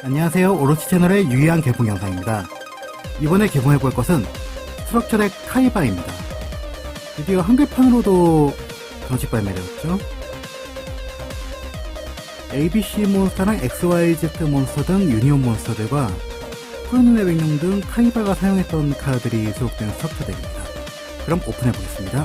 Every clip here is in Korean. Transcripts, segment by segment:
안녕하세요. 오로치 채널의 유의한 개봉 영상입니다. 이번에 개봉해 볼 것은 스트럭처덱 카이바입니다. 드디어 한글판으로도 정식 발매되었죠. ABC 몬스터랑 XYZ 몬스터 등 유니온 몬스터들과 푸른눈의 백룡 등 카이바가 사용했던 카드들이 수록된 스트럭처덱입니다. 그럼 오픈해 보겠습니다.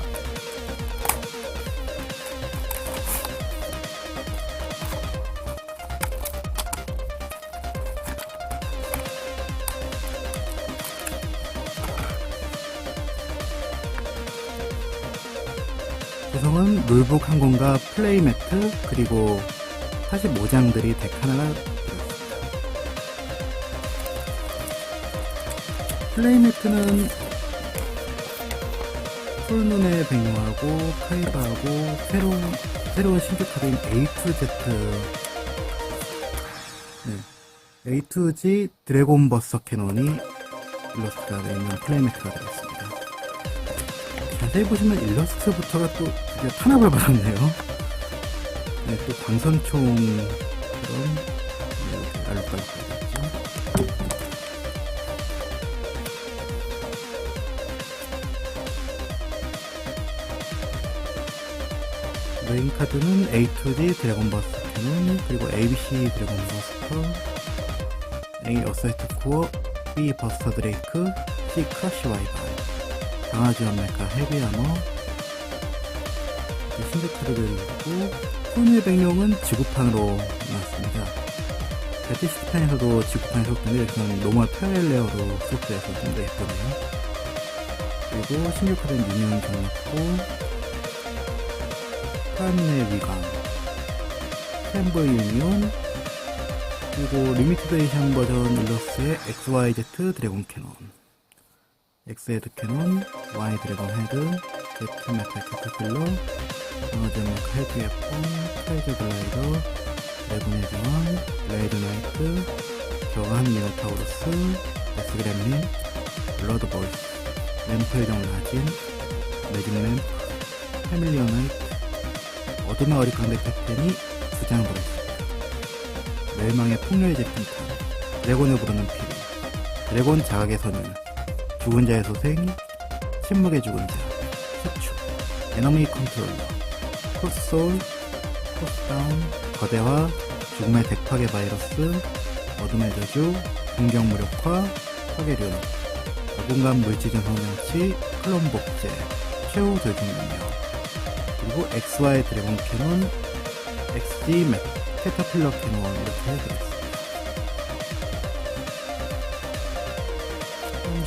구성은 룰북 한 권과 플레이 매트 그리고 45장들이 덱 하나가 들어있습니다. 플레이 매트는 풀눈의 백룡하고 카이바하고 새로운 새로운 신규 카드인 A2Z 네. A2G 드래곤 버서 캐논이 일러스트가 되어 있는 플레이 매트가 들어있습니다. 자세히 보시면 일러스트부터가 또 탄압을 받았네요. 네, 또 광선총처럼 이렇게 알록달록. 메인 카드는 A2D 드래곤 버스터 캐논 그리고 ABC 드래곤 버스터 A 어사이트 코어 B 버스터 드레이크 C 크러쉬 와이번 강아지 연메카 헤비아머 신규 카드들이 있고 소녀의 백룡은 지구판으로 나왔습니다. 배틀시티판에서도 지구판에 소속된데 여기서는 노멀 패렐레어로 소속돼서 좀더 예쁘네요. 그리고 신규 카드는 유니온 정했고 파란의 위강 템버 유니온 그리고 리미티드 에디션 버전 일러스의 XYZ 드래곤 캐논 엑스헤드 캐논, Y 드래곤 헤드, Z 메탈 에너지 메카 헤드 웨폰, 카이저 글라이더, 드래곤의 정원, 블레이드 나이트, 교환 미노타우루스, 데스 그램린, 블러드 보이스, 램프의 정 라진, 매직 램프, 패밀리어 나이트, 어둠의 어리광대 캡틴이 두장 들어있습니다. 멸망의 폭렬 제품 탄, 드래곤을 부르는 피리, 드래곤 선율, 죽은 자의 소생, 침묵의 죽은 자, 수축, 에너미 컨트롤러, 코스소울, 코스다운, 거대화, 죽음의 덱파괴 바이러스, 어둠의 저주, 공격 무력화, 파괴륜, 자본감 물지전 성장치, 클론 복제, 최후 돌중 능력, 그리고 XY 드래곤 캐논, XD 맥, 캐터필러 캐논 이렇게 해드렸습니다.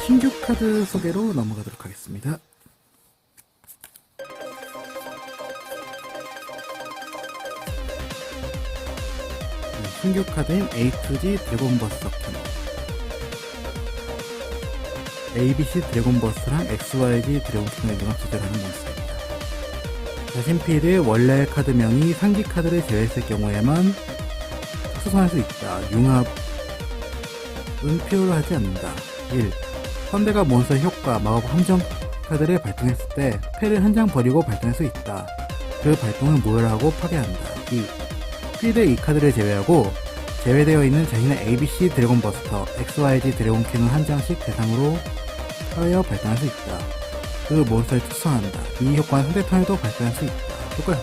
신규 카드 소개로 넘어가도록 하겠습니다. 네, 신규 카드인 A2G 드래곤버스 캐논 ABC 드래곤버스랑 XYG 드래곤 캐논을 융합 조절하는 몬스터입니다. 자신 필드의 원래 카드명이 상기 카드를 제외했을 경우에만 수선할 수 있다. 융합은 필요로 하지 않는다. 1. 선대가 몬스터 효과, 마법 함정 카드를 발동했을 때 패를 한 장 버리고 발동할 수 있다. 그 발동을 무효하고 파괴한다. 2. 필드의 이 카드를 제외하고 제외되어 있는 자신의 ABC 드래곤 버스터, XYG 드래곤 캐논 한 장씩 대상으로 하여 발동할 수 있다. 그 몬스터를 특수한다. 이 효과는 상대 턴에도 발동할 수 있다. 효과를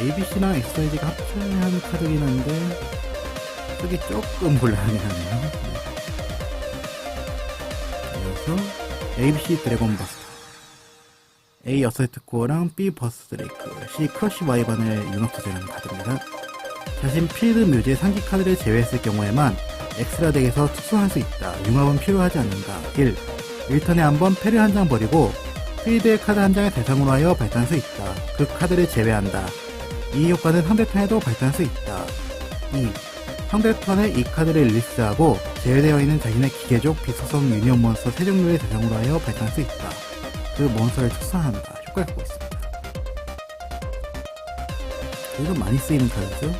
ABC랑 XYG가 합체한 카드긴 한데 쓰기 조금 곤란하긴 하네요. 그래서 ABC 드래곤 버스터 A 어서이트 코어랑 B 버스 드레이크 C 크러쉬 와이번을 융합 조절하는 카드입니다. 자신 필드 묘지의 상기 카드를 제외했을 경우에만 엑스라 덱에서 특수할 수 있다. 융합은 필요하지 않는다. 1. 1턴에 한 번 패를 한 장 버리고 필드의 카드 한 장을 대상으로 하여 발동할 수 있다. 그 카드를 제외한다. 이 효과는 상대 턴에도 발동할 수 있다. 2. 상대 턴에 이 카드를 릴리스하고 제외되어 있는 자신의 기계족 비소성 유니온 몬스터 세 종류를 대상으로 하여 발동할 수 있다. 그 몬스터를 특수한다. 효과를 갖고 있습니다. 이거 많이 쓰이는 카드죠?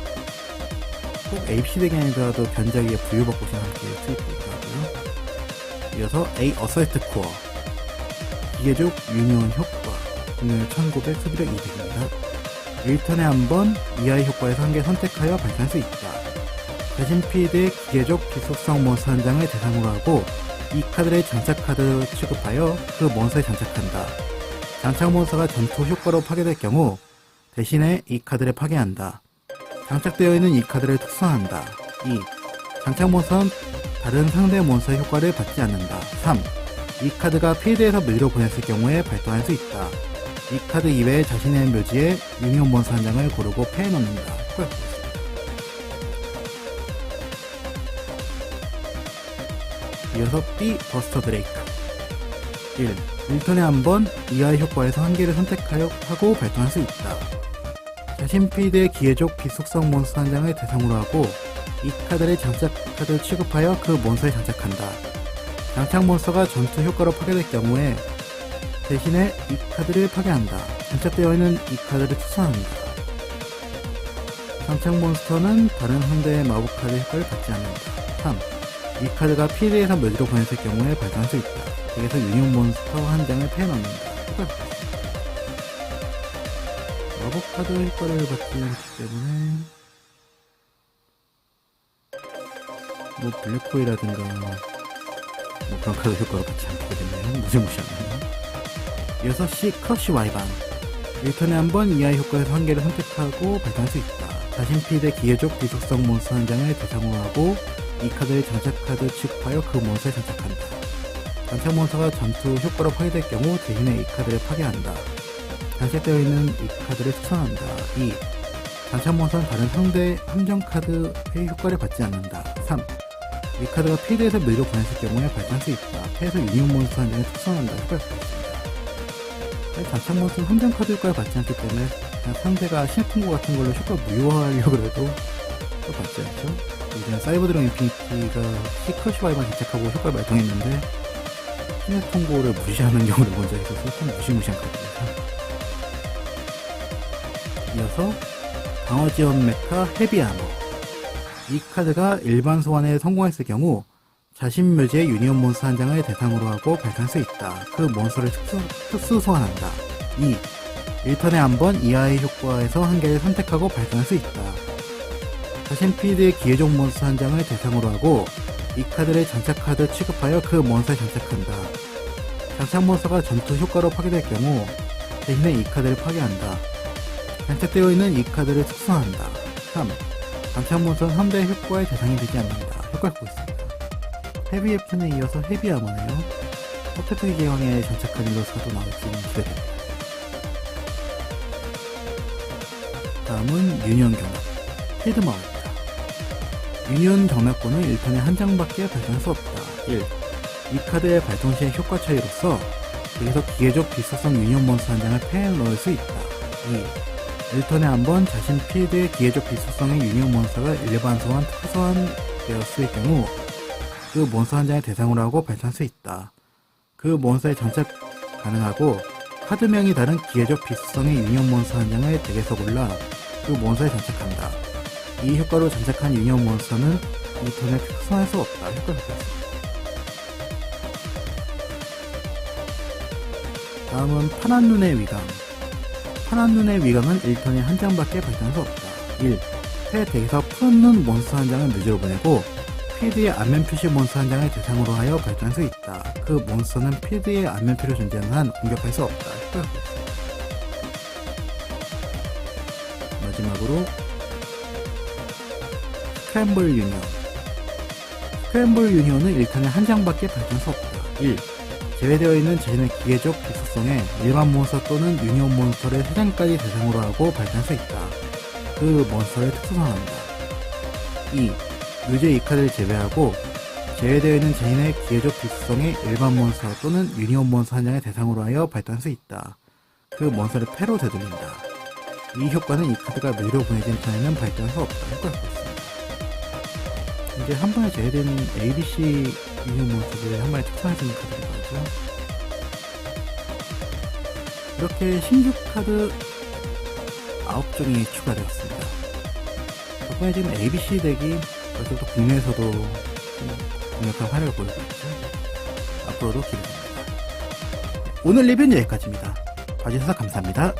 꼭 ABC 덱이 아니더라도 견자기에 부유받고시 함께 투입되기도 하고요. 이어서 A 어설트 코어 기계족 유니온 효과 공률 1900 수비력 200입니다. 1턴에 한 번 이하의 효과에서 한 개 선택하여 발산할 수 있다. 배신피드의 기계적 지속성 몬스터 한 장을 대상으로 하고 이 카드를 장착 카드 취급하여 그 몬스터에 장착한다. 장착 몬스터가 전투 효과로 파괴될 경우 대신에 이 카드를 파괴한다. 장착되어 있는 이 카드를 특성화한다. 2. 장착 몬스터는 다른 상대 몬스터의 효과를 받지 않는다. 3. 이 카드가 필드에서 묘지로 보냈을 경우에 발동할 수 있다. 이 카드 이외에 자신의 묘지에 유니온 몬스터 한 장을 고르고 패해놓는다. 끝. 6B 버스터 브레이크 1. 1턴에 한 번 이하의 효과에서 한 개를 선택하여 하고 발동할 수 있다. 자신 피드의 기회족 비속성 몬스터 한 장을 대상으로 하고 이 카드를 장착 카드를 취급하여 그 몬스터에 장착한다. 장착 몬스터가 전투 효과로 파괴될 경우에 대신에 이 카드를 파괴한다. 장착되어 있는 이 카드를 추천합니다. 장착 몬스터는 다른 상대의 마법 카드 효과를 받지 않는다. 3. 이 카드가 필드에서 묘지로 보냈을 경우에 발동할 수 있다. 여기서 유니온 몬스터 한 장을 패 넣는다. 효과를 받습니다. 마법 카드 효과를 받지 않기 때문에 뭐 블랙호이라든가 뭐 그런 카드 효과를 받지 않기 때문에 무시무시하네요. 이어서 C 크러쉬 와이반 1턴에 한 번 이하의 효과에서 한 개를 선택하고 발동할 수 있다. 자신 필드의 기회적 비속성 몬스터 한 장을 대상으로 하고 이 카드를 장착 카드 취급하여 그 몬스터에 장착한다. 장착 몬스터가 전투 효과로 파괴될 경우 대신에 이 카드를 파괴한다. 장착되어 있는 이 카드를 특성한다. 2. 장착 몬스터는 다른 상대 함정 카드의 효과를 받지 않는다. 3. 이 카드가 필드에서 묘지로 보냈을 경우에 발동할 수 있다. 패에서 유니온 몬스터 한 장을 특성한다. 효과를 받습니다. 장착 몬스터는 함정 카드 효과를 받지 않기 때문에 그냥 상대가 신의 통고 같은 걸로 효과 무효화하려고 해도 또 받지 않죠. 이제 사이버 드론 인피니티가 시크러시 와이만 장착하고 효과를 발동했는데 신의 통고를 무시하는 경우를 먼저 있어서 참 무시무시한 카드입니다. 이어서 방어 지원 메카 헤비 아머 이 카드가 일반 소환에 성공했을 경우 자신 묘지의 유니온 몬스터 한 장을 대상으로 하고 발동할 수 있다. 그 몬스터를 특수, 특수 소환한다. 2. 1턴에 한 번 이하의 효과에서 한 개를 선택하고 발동할 수 있다. 자신 필드의 기회적 몬스터 한 장을 대상으로 하고 이 카드를 장착 카드 취급하여 그 몬스터에 장착한다. 장착 몬스터가 전투 효과로 파괴될 경우 대신에 이 카드를 파괴한다. 장착되어 있는 이 카드를 특수화한다. 3. 장착 몬스터는 상대의 효과의 대상이 되지 않는다. 효과를 보고 있습니다. 헤비 F에 이어서 헤비 아머네요. 퍼펙트 기왕에 장착한 일로서도 나올지는 기대됩니다. 다음은 유니온 경납, 필드마우입니다. 유니온 경납권은 1턴에 한 장밖에 발동할 수 없다. 1. 이 카드의 발동 시의 효과 차이로서 여기서 기계적 비속성 유니온 몬스터 한 장을 패에 넣을 수 있다. 2. 1턴에 한 번 자신 필드의 기계적 비속성의 유니온 몬스터가 일반 소환, 특소환 되었을 경우 그 몬스터 한 장을 대상으로 하고 발동할 수 있다. 그 몬스터에 장착 가능하고 카드명이 다른 기계적 비속성의 유니온 몬스터 한 장을 덱에서 골라 그 몬스터에 장착한다. 이 효과로 장착한 유니온 몬스터는 이 턴에 특성할 수 없다. 효과가 되었습니다. 다음은 파란 눈의 위강. 파란 눈의 위강은 1턴에 한 장밖에 발동할 수 없다. 1. 새 덱에서 푸른 눈 몬스터 한 장을 묘지로 보내고 필드의 안면 표시 몬스터 한 장을 대상으로 하여 발동할 수 있다. 그 몬스터는 필드의 안면 표로 존재하는 한 공격할 수 없다. 효과가 되었습니다. 마지막으로 스크램블 유니온 스크램블 유니온은 1턴에 한 장밖에 발동할 수 없다 1. 제외되어 있는 자신의 기계적 비속성에 일반 몬스터 또는 유니온 몬스터를 3장까지 대상으로 하고 발동할 수 있다 그 몬스터를 특수성한다 2. 묘지의 이 카드를 제외하고 제외되어 있는 자신의 기계적 비속성에 일반 몬스터 또는 유니온 몬스터 한 장을 대상으로 하여 발동할 수 있다 그 몬스터를 패로 되돌린다 이 효과는 이 카드가 묘로 보내진 턴에는 발동할 수 없다. 효과를 보였습니다. 이제 한 번에 제외된 ABC 유ニ몬스터들의 한 번에 특성할 수 있는 카드를 말이죠. 이렇게 신규 카드 9종이 추가되었습니다. 덕분에 지금 ABC 덱이 벌써부터 국내에서도 좀 강력한 활약을 보이고 있죠. 앞으로도 기대됩니다. 오늘 리뷰는 여기까지입니다. 봐주셔서 감사합니다.